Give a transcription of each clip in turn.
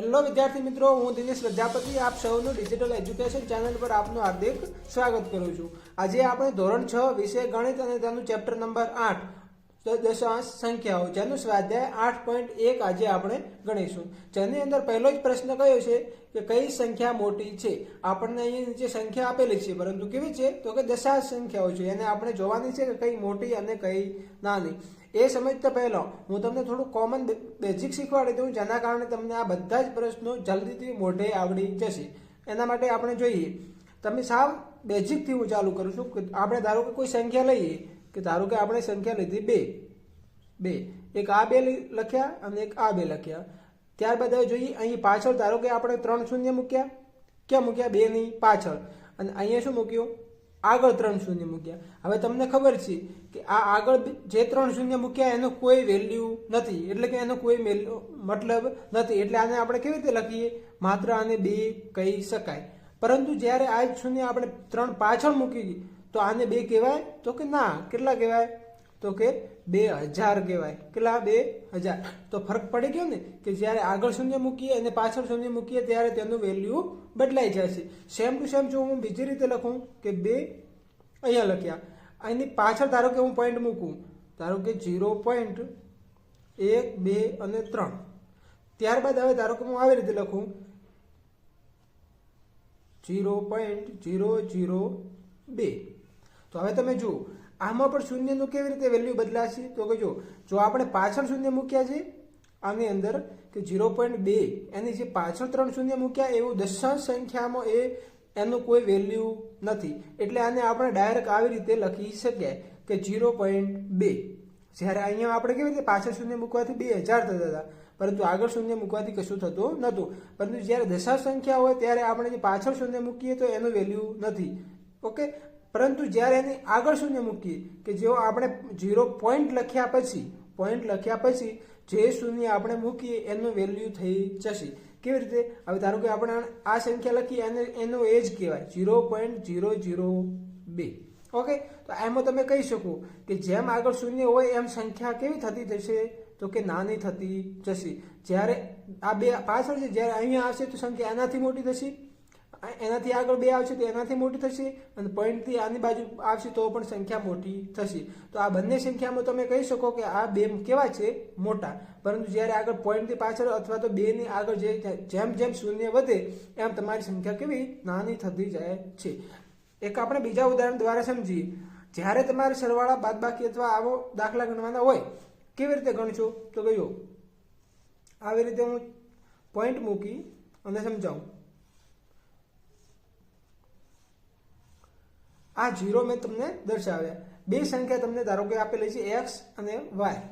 Hello વિદ્યાર્થી મિત્રો, હું દિનેશ પ્રજાપતિ આપ સૌનું ડિજિટલ એજ્યુકેશન ચેનલ પર આપનું હાર્દિક સ્વાગત કરું છું. આજે આપણે ધોરણ છ વિષય ગણિત અને તેનું ચેપ્ટર નંબર આઠ દશાંશ સંખ્યાઓ, જેનું સ્વાધ્યાય આઠ પોઈન્ટ એક આજે આપણે ગણીશું. જેની અંદર પહેલો જ પ્રશ્ન કયો છે કે કઈ સંખ્યા મોટી છે? આપણને અહીંયા નીચે સંખ્યા આપેલી છે, પરંતુ કેવી છે? તો કે દશાંશ સંખ્યાઓ છે, એને આપણે જોવાની છે કે કઈ મોટી અને કઈ નાની. એ સમજતા પહેલા, હું તમને થોડું કોમન બેઝિક શીખવાડી દઉં, જેના કારણે તમને આ બધા જ પ્રશ્નો જલ્દીથી મોઢે આવડી જશે. એના માટે આપણે જોઈએ. તમે સાવ બેઝિકથી હું ચાલુ કરું છું આપણે ધારો કે કોઈ સંખ્યા લઈએ કે ધારો કે આપણે સંખ્યા લીધી બે બે. એક આ બે લખ્યા અને એક આ બે લખ્યા. ત્યારબાદ હવે જોઈએ, અહીં પાછળ ધારો કે આપણે ત્રણ શૂન્ય મૂક્યા. ક્યાં મૂક્યા? બે નહીં પાછળ. અને અહીંયા શું મૂક્યું? આગળ ત્રણ શૂન્ય મૂક્યા. હવે તમને ખબર છે કે આ આગળ જે ત્રણ શૂન્ય મૂક્યા એનો કોઈ વેલ્યુ નથી. એટલે કે એનો કોઈ મતલબ નથી. એટલે આને આપણે કેવી રીતે લખીએ? માત્ર આને બે કહી શકાય. પરંતુ જ્યારે આ શૂન્ય આપણે ત્રણ પાછળ મૂકી તો આને બે કહેવાય? તો કે ના. કેટલા કહેવાય? તો કે બે હજાર કહેવાય. કેટલા? બે હજાર. તો ફરક પડી ગયો ને કે જ્યારે આગળ શૂન્ય મૂકીએ અને પાછળ શૂન્ય મૂકીએ ત્યારે તેનું વેલ્યુ બદલાઈ જશે. સેમ ટુ સેમ જો હું બીજી રીતે લખું કે બે અહીંયા લખ્યા. એની પાછળ ધારો કે હું પોઈન્ટ મૂકું. ધારો કે જીરો પોઈન્ટ એક, બે અને ત્રણ. ત્યારબાદ હવે ધારો કે હું આવી રીતે લખું. જીરો પોઈન્ટ જીરો જીરો બે. તો હવે તમે જુઓ, આમાં પણ શૂન્યનું કેવી રીતે વેલ્યુ બદલાશે? તો કે જો જો આપણે પાછળ શૂન્ય મૂક્યા છે, આની અંદર કે ઝીરો પોઈન્ટ બે, એની જે પાછળ ત્રણ શૂન્ય મૂક્યા, એવું દશાંશ સંખ્યામાં એ, એનું કોઈ વેલ્યુ નથી. એટલે આને આપણે ડાયરેક્ટ આવી રીતે લખી શકીએ કે ઝીરો પોઈન્ટ બે. જ્યારે અહીંયા આપણે કેવી રીતે પાછળ શૂન્ય મૂકવાથી બે હજાર થતા હતા, પરંતુ આગળ શૂન્ય મૂકવાથી કશું થતું નહોતું. પરંતુ જ્યારે દશાંશ સંખ્યા હોય, ત્યારે આપણે જે પાછળ શૂન્ય મૂકીએ તો એનું વેલ્યુ નથી. ઓકે પરંતુ જ્યારે એની આગળ શૂન્ય મૂકીએ કે જેઓ આપણે ઝીરો પોઈન્ટ લખ્યા પછી પોઈન્ટ લખ્યા પછી જે શૂન્ય આપણે મૂકીએ એનું વેલ્યુ થઈ જશે. કેવી રીતે? હવે ધારો કે આપણે આ સંખ્યા લખીએ એને એનો એજ કહેવાય. ઝીરો પોઈન્ટ ઝીરો ઝીરો બે. ઓકે તો એમાં તમે કહી શકો કે જેમ આગળ શૂન્ય હોય એમ સંખ્યા કેવી થતી જશે? તો કે નાની થતી જશે. જ્યારે આ બે પાછળ છે, જ્યારે અહીંયા આવશે તો સંખ્યા એનાથી મોટી થશે? એનાથી આગળ બે આવશે તો એનાથી મોટી થશે અને પોઈન્ટથી આની બાજુ આવશે તો પણ સંખ્યા મોટી થશે. તો આ બંને સંખ્યામાં તમે કહી શકો કે આ બે કેવા છે? મોટા. પરંતુ જ્યારે આગળ પોઈન્ટથી પાછળ અથવા તો બેની આગળ જે જેમ જેમ શૂન્ય વધે, એમ તમારી સંખ્યા કેવી? નાની થતી જાય છે. એક આપણે બીજા ઉદાહરણ દ્વારા સમજીએ. જ્યારે તમારે સરવાળા બાદબાકી અથવા આવો દાખલા ગણવાના હોય, કેવી રીતે ગણશો? તો કયો આવી રીતે હું પોઈન્ટ મૂકી અને સમજાવું. આ જીરો મેં તમને દર્શાવ્યા. બે સંખ્યા તમને ધારો કે આપેલી છે એક્સ અને વાય.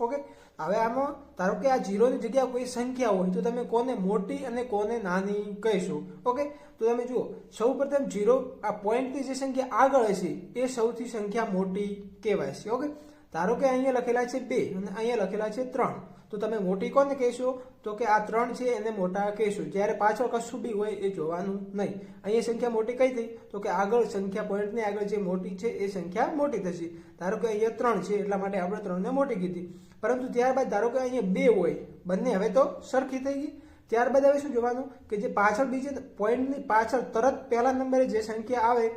ઓકે? હવે આમાં ધારો કે આ જીરોની જગ્યા કોઈ સંખ્યા હોય તો તમે કોને મોટી અને કોને નાની કહીશો? ઓકે? તો તમે જુઓ, સૌ પ્રથમ જીરો આ પોઈન્ટની જે સંખ્યા આગળ હશે, એ સૌથી સંખ્યા મોટી કહેવાય છે. ઓકે? ધારો કે અહીંયા લખેલા છે બે અને અહીંયા લખેલા છે ત્રણ. તો તમે મોટી કોને કહેશો? તો કે આ ત્રણ છે, એને મોટા કહેશો. જ્યારે પાછળ કશું બી હોય એ જોવાનું નહીં. અહીંયા સંખ્યા મોટી કઈ થઈ? તો કે આગળ સંખ્યા પોઈન્ટની આગળ જે મોટી છે, એ સંખ્યા મોટી થશે. ધારો કે અહીંયા ત્રણ છે, એટલા માટે આપણે ત્રણને મોટી કીધી. પરંતુ ત્યારબાદ ધારો કે અહીંયા બે હોય, બંને હવે તો સરખી થઈ ગઈ. ત્યારબાદ હવે શું જોવાનું? કે જે પાછળ બીજે પોઈન્ટની પાછળ તરત પહેલા નંબરે જે સંખ્યા આવે,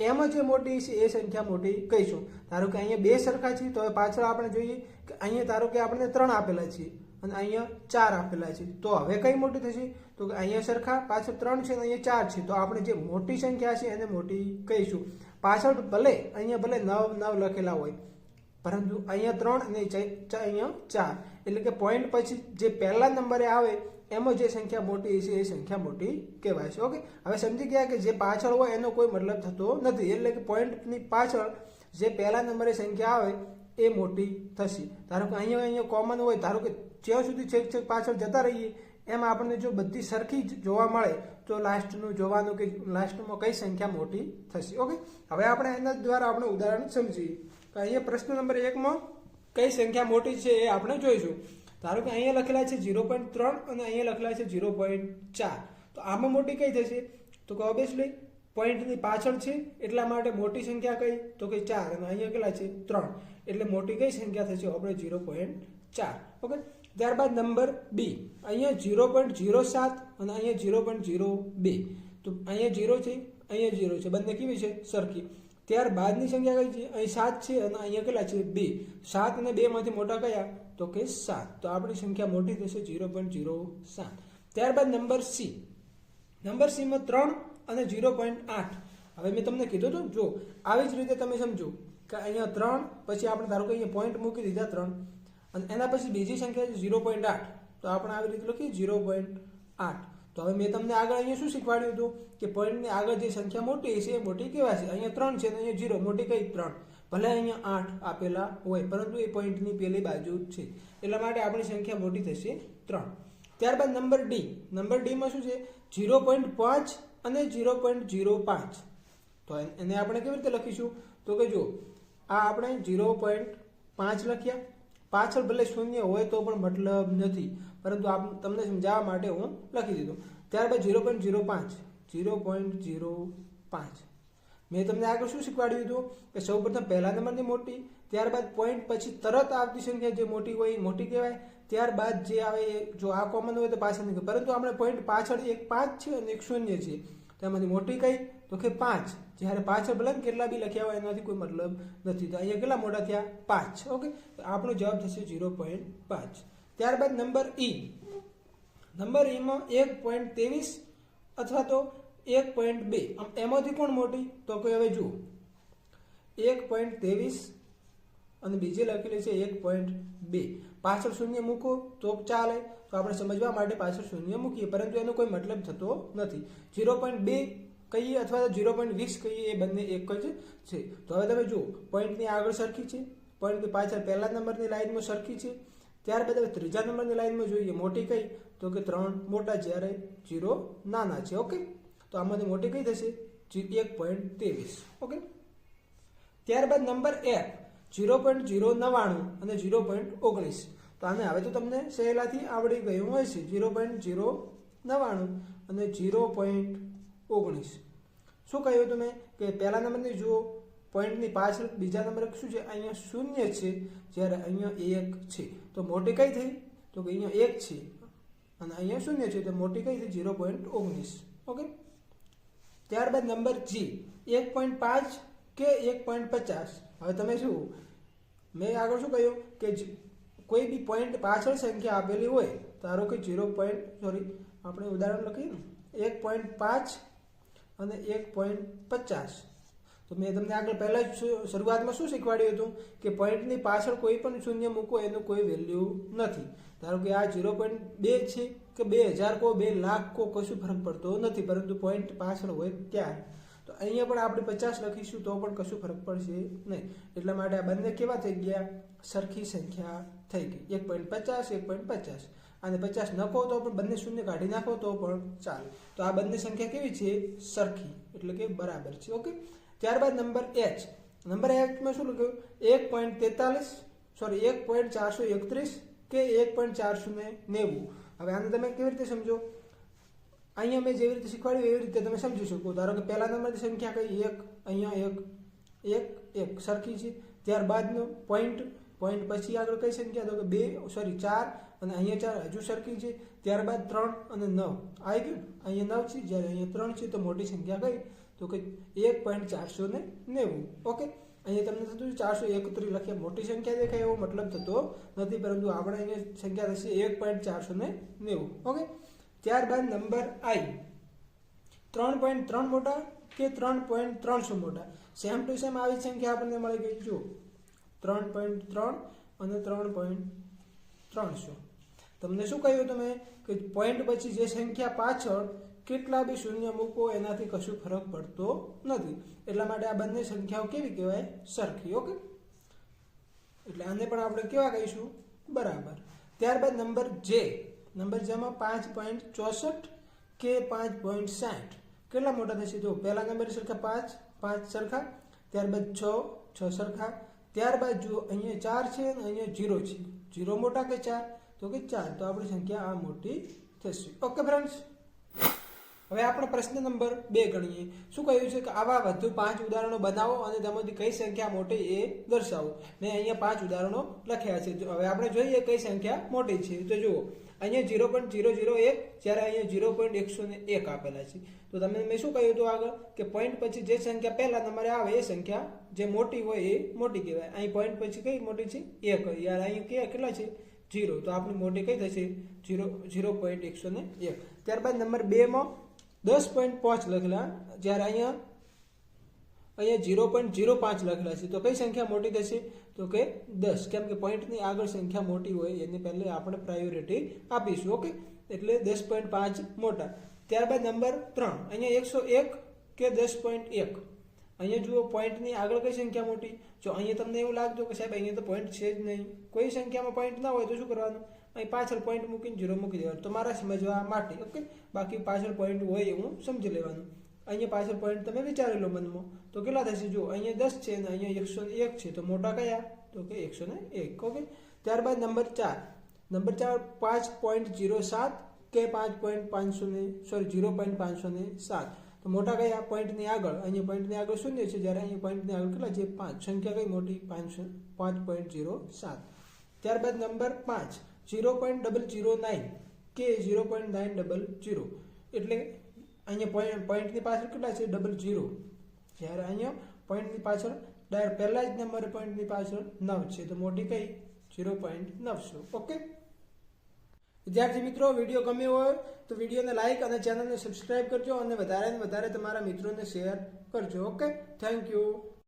એમાં જે મોટી છે, એ સંખ્યા મોટી કહીશું. ધારો કે અહીંયા બે સરખા છે, તો હવે પાછળ આપણે જોઈએ કે અહીંયા ધારો કે આપણે ત્રણ આપેલા છે અને અહીંયા ચાર આપેલા છે. તો હવે કઈ મોટી થશે? તો કે અહીંયા સરખા, પાછળ ત્રણ છે અને અહીંયા ચાર છે. તો આપણે જે મોટી સંખ્યા છે એને મોટી કહીશું. પાછળ ભલે, અહીંયા ભલે નવ નવ લખેલા હોય, પરંતુ અહીંયા ત્રણ અને અહીંયા ચાર. એટલે કે પોઈન્ટ પછી જે પહેલા નંબરે આવે, એમાં જે સંખ્યા મોટી છે એ સંખ્યા મોટી કહેવાય છે. ઓકે હવે સમજી ગયા કે જે પાછળ હોય એનો કોઈ મતલબ થતો નથી. એટલે કે પોઈન્ટની પાછળ જે પહેલા નંબરે સંખ્યા આવે એ મોટી થશે. ધારો કે અહીંયા અહીંયા કોમન હોય, ધારો કે જ્યાં સુધી છેક છેક પાછળ જતા રહીએ, એમ આપણને જો બધી સરખી જ જોવા મળે, તો લાસ્ટનું જોવાનું કે લાસ્ટમાં કઈ સંખ્યા મોટી થશે. ઓકે હવે આપણે એના દ્વારા આપણે ઉદાહરણ સમજીએ. તો અહીંયા પ્રશ્ન નંબર એકમાં કઈ સંખ્યા મોટી છે એ આપણે જોઈશું. ધારો કે અહીંયા લખેલા છે ઝીરો પોઈન્ટ ત્રણ અને અહીંયા લખેલા છે ઝીરો પોઈન્ટ ચાર. તો આમાં મોટી કઈ થશે? તો કે ઓબ્વિયસલી પોઈન્ટની પાછળ છે, એટલા માટે મોટી સંખ્યા કઈ? તો કે ચાર. અને અહીંયા કેટલા છે? ત્રણ. એટલે મોટી કઈ સંખ્યા થશે? આપણે ઝીરો પોઈન્ટ ચાર. ઓકે ત્યારબાદ નંબર બી અહીંયા ઝીરો પોઈન્ટ ઝીરો સાત અને અહીંયા ઝીરો પોઈન્ટ ઝીરો બે. તો અહીંયા ઝીરો છે, અહીંયા ઝીરો છે. બંને કેવી છે? સરખી. ત્યારબાદની સંખ્યા કઈ છે? અહીં સાત છે અને અહીંયા કેટલા છે? બે. સાત અને બે માંથી મોટા કયા? તો કે સાત. તો આપણી સંખ્યા મોટી થશે ઝીરો પોઈન્ટ ઝીરો સાત. ત્યારબાદ નંબર સી નંબર સીમાં ત્રણ અને ઝીરો પોઈન્ટ આઠ. હવે મેં તમને કીધું હતું જો આવી જ રીતે તમે સમજો. કે અહીંયા ત્રણ, પછી આપણે ધારો કે અહીંયા પોઈન્ટ મૂકી દીધા ત્રણ, અને એના પછી બીજી સંખ્યા છે ઝીરો પોઈન્ટ આઠ. તો આપણે આવી રીતે લખીએ ઝીરો પોઈન્ટ આઠ. તો હવે મેં તમને આગળ અહીંયા શું શીખવાડ્યું હતું? કે પોઈન્ટની આગળ જે સંખ્યા મોટી છે એ મોટી કેવા છે અહીંયા ત્રણ છે, અને અહીંયા ઝીરો મોટી કઈ? ત્રણ. ભલે અહીંયા આઠ આપેલા હોય, પરંતુ એ પોઈન્ટની પેલી બાજુ છે. એટલા માટે આપણી સંખ્યા મોટી થશે ત્રણ. ત્યારબાદ નંબર ડી નંબર ડીમાં શું છે? ઝીરો પોઈન્ટ પાંચ અને ઝીરો પોઈન્ટ ઝીરો પાંચ. તો એને આપણે કેવી રીતે લખીશું? તો કે જો આ આપણે ઝીરો પોઈન્ટ પાંચ લખ્યા. પાછળ ભલે શૂન્ય હોય તો પણ મતલબ નથી. પરંતુ આપ તમને સમજાવવા માટે હું લખી દીધું. ત્યારબાદ ઝીરો પોઈન્ટ ઝીરો પાંચ. ઝીરો પોઈન્ટ ઝીરો પાંચ. મેં તમને આગળ શું શીખવાડ્યું હતું? કે સૌ પ્રથમ પહેલા નંબરની મોટી, ત્યારબાદ પોઈન્ટ પછી તરત આવતી સંખ્યા જે મોટી હોય એ મોટી કહેવાય. ત્યારબાદ જે આવે એ, જો આ કોમન હોય તો પાછળ પરંતુ આપણે પોઈન્ટ પાછળ એક પાંચ છે અને એક શૂન્ય છે. તેમાંથી મોટી કઈ? તો કે પાંચ. જ્યારે પાછળ ભલે કેટલા બી લખ્યા હોય એનાથી કોઈ મતલબ નથી. તો અહીંયા કેટલા મોટા થયા? પાંચ. ઓકે? આપણો જવાબ થશે ઝીરો પોઈન્ટ પાંચ. ત્યારબાદ નંબર ઈ નંબર ઈમાં એક પોઈન્ટ ત્રેવીસ અથવા તો એક પોઈન્ટ બે. એમાંથી કોણ મોટી? તો કે હવે જુઓ. એક પોઈન્ટ ત્રેવીસ અને બીજી લખેલી છે એક પોઈન્ટ બે. પાછળ શૂન્ય મૂકો તો ચાલે. તો આપણે સમજવા માટે પાછળ શૂન્ય મૂકીએ. પરંતુ એનો કોઈ મતલબ થતો નથી. ઝીરો પોઈન્ટ બે કહીએ અથવા તો ઝીરો પોઈન્ટ વીસ કહીએ, એ બંને એક જ છે. તો હવે તમે જુઓ પોઈન્ટની આગળ સરખી છે પોઈન્ટની પાછળ પહેલા નંબરની લાઇનમાં સરખી છે, ત્યારબાદ હવે ત્રીજા નંબરની લાઇનમાં જોઈએ, મોટી કઈ? તો કે ત્રણ મોટા જ્યારે ઝીરો નાના છે ઓકે તો આમાંથી મોટી કઈ થશે? એક પોઈન્ટ ત્રેવીસ ઓકે ત્યારબાદ number F zero point zero નવ્વાણું અને ઝીરો પોઈન્ટ ઓગણીસ. તો આને હવે તો તમને સહેલાથી આવડી ગયું હોય છે ઝીરો પોઈન્ટ ઝીરો નવ્વાણું અને ઝીરો પોઈન્ટ ઓગણીસ. શું કહ્યું તમે કે પહેલા નંબરની જુઓ. પોઈન્ટની પાછળ બીજા નંબર શું છે? અહીંયા શૂન્ય છે, જ્યારે અહીંયા એક છે. તો મોટી કઈ થઈ? તો કે અહીંયા એક છે. અને અહીંયા શૂન્ય છે, તો મોટી કઈ થઈ? ઝીરો પોઈન્ટ ઓગણીસ. ઓકે? ત્યારબાદ નંબર જી. એક પોઈન્ટ પાંચ કે એક પોઈન્ટ પચાસ? હવે તમે શું? મેં આગળ શું કહ્યું? કે કોઈ બી પોઈન્ટ પાછળ સંખ્યા આપેલી હોય, ધારો કે ઝીરો પોઈન્ટ, સોરી, આપણે ઉદાહરણ લખીએ ને. એક પોઈન્ટ પાંચ અને એક પોઈન્ટ પચાસ. તો મેં તમને આગળ પહેલાં જ શરૂઆતમાં શું શીખવાડ્યું હતું? કે પોઈન્ટની પાછળ કોઈ પણ શૂન્ય મૂકો, એનું કોઈ વેલ્યુ નથી. ધારો કે આ ઝીરો પોઈન્ટ બે છે, કે બે હજાર કો, બે લાખ કો, કશું ફરક પડતો નથી, પરંતુ પોઈન્ટ પાછળ હોય ત્યારે. તો અહીંયા પણ આપણે પચાસ લખીશું, તો પણ કશું ફરક પડશે નહીં. એટલા માટે આ બંને કેવા થઈ ગયા? સરખી સંખ્યા થઈ ગઈ. એક પોઈન્ટ પચાસ, એક પોઈન્ટ પચાસ. અને પચાસ નખો તો પણ બંને શૂન્ય કાઢી નાખો તો પણ ચાલે. તો આ બંને સંખ્યા કેવી છે? સરખી, એટલે કે બરાબર છે. ઓકે? ત્યારબાદ નંબર એચ નંબર એચમાં શું લખ્યું? એક પોઈન્ટ તેતાલીસ સોરી એક પોઈન્ટ ચારસો એકત્રીસ કે એક પોઈન્ટ ચારસો ને નેવું. હવે આને તમે કેવી રીતે સમજો? અહીંયા મેં જેવી રીતે શીખવાડ્યું, એવી રીતે તમે સમજી શકો. ધારો કે પહેલા નંબરની સંખ્યા કઈ? એક, અહીંયા એક એક એક. સરખી છે. ત્યારબાદનો પોઈન્ટ પોઈન્ટ પછી આગળ કઈ સંખ્યા? તો કે બે સોરી ચાર અને અહીંયા ચાર હજુ સરખી છે, ત્યારબાદ ત્રણ અને નવ. આવી ગયું અહીંયા નવ છે, જ્યારે અહીંયા ત્રણ છે, તો મોટી સંખ્યા કઈ? તો કે એક પોઈન્ટ ચારસો ને નેવું. ઓકે? અહીંયા તમને થતું ચારસો એકત્રીસ લખ્યા. મોટી સંખ્યા દેખાય એવો મતલબ થતો નથી, પરંતુ આપણે અહીંયા સંખ્યા થશે એક પોઈન્ટ ચારસો ને નેવું. ઓકે? ત્યારબાદ નંબર આઈ. ત્રણ પોઈન્ટ ત્રણ મોટા કે ત્રણ પોઈન્ટ ત્રણસો મોટા? સેમ ટુ સેમ આવી સંખ્યા આપણને મળી ગઈ. જુઓ. ત્રણ પોઈન્ટ ત્રણ અને ત્રણ પોઈન્ટ ત્રણસો. તમને શું કહ્યું તમે? કે પોઈન્ટ પછી જે સંખ્યા પાછળ કેટલા બી શૂન્ય મૂકો, એનાથી કશું ફરક પડતો નથી. એટલા માટે આ બંને સંખ્યાઓ કેવી કહેવાય? સરખી, ઓકે? એટલે આને પણ આપણે કેવા કહીશું? બરાબર. ત્યારબાદ નંબર જે. નંબર જેમાં પાંચ પોઈન્ટ ચોસઠ કે પાંચ પોઈન્ટ સાઠ. કેટલા મોટા થશે? જો પહેલા નંબર સરખા પાંચ પાંચ સરખા. ત્યારબાદ છ છ સરખા. ત્યારબાદ જુઓ, અહીંયા ચાર છે અને અહીંયા જીરો છે. જીરો મોટા કે ચાર? તો કે ચાર તો આપણી સંખ્યા આ મોટી થશે. ઓકે ફ્રેન્ડ્સ હવે આપણે પ્રશ્ન નંબર બે ગણીએ. શું કહ્યું છે કે આવા વધુ પાંચ ઉદાહરણો બનાવો અને તેમાંથી કઈ સંખ્યા મોટી એ દર્શાવો? મેં અહીંયા પાંચ ઉદાહરણો લખ્યા છે. હવે આપણે જોઈએ કઈ સંખ્યા મોટી છે. તો જુઓ, અહીંયા ઝીરો પોઈન્ટ ઝીરો ઝીરો એક, જ્યારે અહીંયા ઝીરો પોઈન્ટ એકસો ને એક આપેલા છે. તો તમે મેં શું કહ્યું હતું આગળ? કે પોઈન્ટ પછી જે સંખ્યા પહેલા તમારે આવે, એ સંખ્યા જે મોટી હોય એ મોટી કહેવાય. અહીં પોઈન્ટ પછી કઈ મોટી છે? એક યાર અહીંયા કેટલા છે? જીરો. તો આપણી મોટી કઈ થશે? જીરો જીરો પોઈન્ટ એકસો ને એક. ત્યારબાદ નંબર બેમાં દસ પોઈન્ટ પાંચ લખેલા. જ્યારે અહીંયા અહીંયા ઝીરો પોઈન્ટ ઝીરો પાંચ લખેલા છે. તો કઈ સંખ્યા મોટી થશે? તો કે દસ. કેમ કે પોઈન્ટની આગળ સંખ્યા મોટી હોય, એની પહેલે આપણે પ્રાયોરિટી આપીશું, ઓકે? એટલે દસ પોઈન્ટ પાંચ મોટા. ત્યારબાદ નંબર ત્રણ. અહીંયા એકસો એક કે દસ પોઈન્ટ એક? અહીંયા જુઓ પોઈન્ટની આગળ કઈ સંખ્યા મોટી? જો અહીંયા તમને એવું લાગતું કે સાહેબ, અહીંયા તો પોઈન્ટ છે જ નહીં. કોઈ સંખ્યામાં પોઈન્ટ ના હોય તો શું કરવાનું? અહીં પાછળ પોઈન્ટ મૂકીને ઝીરો મૂકી દેવાનું. મારા સમજવા માટે ઓકે બાકી પાછળ પોઈન્ટ હોય એવું સમજી લેવાનું. અહીંયા પાછળ પોઈન્ટ તમે વિચારી લો મનમાં. તો કેટલા થશે? જો અહીંયા દસ છે ને અહીંયા એકસો એક છે. તો મોટા કયા? તો કે એકસો ને એક ઓકે ત્યારબાદ નંબર ચાર. નંબર ચાર, પાંચ પોઈન્ટ જીરો સાત કે પાંચ પોઈન્ટ પાંચસો ને સોરી ઝીરો પોઈન્ટ પાંચસો ને સાત. મોટા કયા પોઈન્ટની આગળ? અહીંયા પોઈન્ટની આગળ શૂન્ય છે, જ્યારે અહીંયા પોઈન્ટની આગળ કેટલા છે? પાંચ. સંખ્યા કઈ મોટી? પાંચ પાંચ પોઈન્ટ ઝીરો સાત. ત્યારબાદ નંબર પાંચ. Zero point double zero nine કે zero point nine double zero એટલે અહીંયા પોઈન્ટ પોઈન્ટની પાછળ કેટલા છે? ડબલ ઝીરો જ્યારે અહીંયા પોઈન્ટની પાછળ ડાયરેક્ટ પહેલા જ નંબર પોઈન્ટની પાછળ નવ છે. તો મોટી કઈ? ઝીરો પોઈન્ટ નવસો ઓકે? વિદ્યાર્થી મિત્રો, વીડિયો ગમ્યો હોય તો વિડીયોને લાઇક અને ચેનલને સબસ્ક્રાઇબ કરજો અને વધારે ને વધારે તમારા મિત્રોને શેર કરજો ઓકે થેન્ક યુ